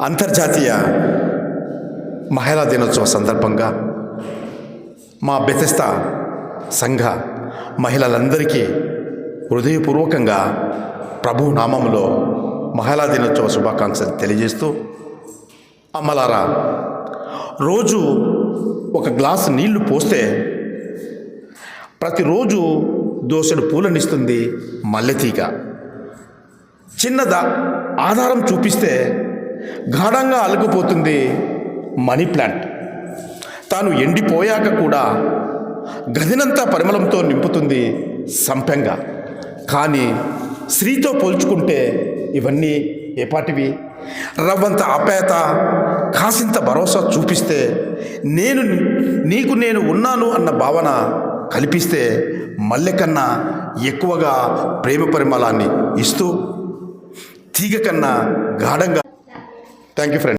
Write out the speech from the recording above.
అంతర్జాతీయ మహిళా దినోత్సవ సందర్భంగా మా బెతెస్త సంఘ మహిళలందరికీ హృదయపూర్వకంగా ప్రభు నామంలో మహిళా దినోత్సవ శుభాకాంక్షలు తెలియజేస్తూ అమ్మలారా రోజు ఒక గ్లాసు నీళ్ళు పోస్తే ప్రతిరోజు దోసెడు పూలనిస్తుంది మల్లెతీగ చిన్నద ఆధారం చూపిస్తే గాఢంగా అలుగుపోతుంది మనీ ప్లాంట్. తాను ఎండిపోయాక కూడా గదినంతా పరిమళంతో నింపుతుంది సంపెంగ. కానీ స్త్రీతో పోల్చుకుంటే ఇవన్నీ ఏపాటివి. రవ్వంత ఆప్యాయత కాసింత భరోసా చూపిస్తే నేను నీకు నేను ఉన్నాను అన్న భావన కల్పిస్తే మల్లె కన్నా ఎక్కువగా ప్రేమ పరిమళాన్ని ఇస్తూ తీగ కన్నా గాఢంగా Thank you, friend.